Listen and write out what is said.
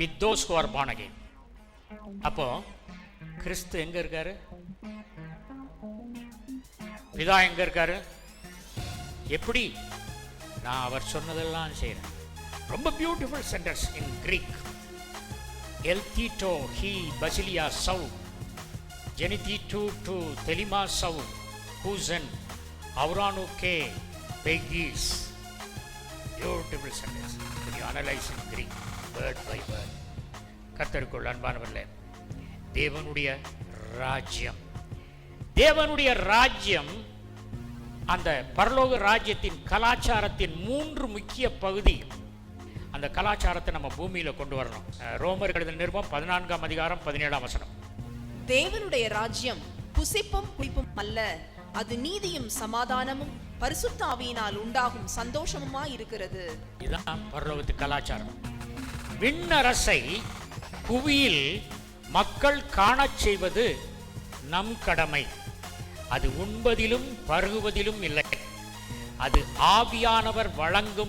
With those who are born again அப்போ கிறிஸ்து எங்க இருக்காரு? பிதா எங்க இருக்காரு? எப்படி? நான் அவர் சொன்னதெல்லாம் செய்கிறேன் ரொம்ப பியூட்டிஃபுல் சென்டர்ஸ் இன் கிரீக் எல்தீட்டோ ஹி பசிலியா சவு டூ டு தெலிமா சவு ஹூசன் அவுரானு கே பெகீஸ் beautiful sentence you analyse in Greek word by word கத்தருக்குள் அன்பானவர்களே தேவனுடைய ராஜ்யம். தேவனுடைய ராஜ்யம் அந்த பரலோக ராஜ்யத்தின் கலாச்சாரத்தின் மூன்று முக்கிய பகுதி. அந்த கலாச்சாரத்தை நம்ம பூமியில கொண்டு வரணும். ரோமர் கடித நிருபம் பதினான்காம் அதிகாரம் பதினேழாம் வசனம். தேவனுடைய ராஜ்யம் புசிப்பும் புளிப்பும் அல்ல அது நீதியும் சமாதானமும் பரிசுத்தாவியினால் உண்டாகும் சந்தோஷமுமா இருக்கிறது இதுதான் பரலோகத்து கலாச்சாரம். விண்ணரசை புவியில் மக்கள் காணச் செய்வது நம் கடமை. அது உண்பதிலும் பருகுவதிலும் இல்லை. அது ஆவியானவர் வழங்கும்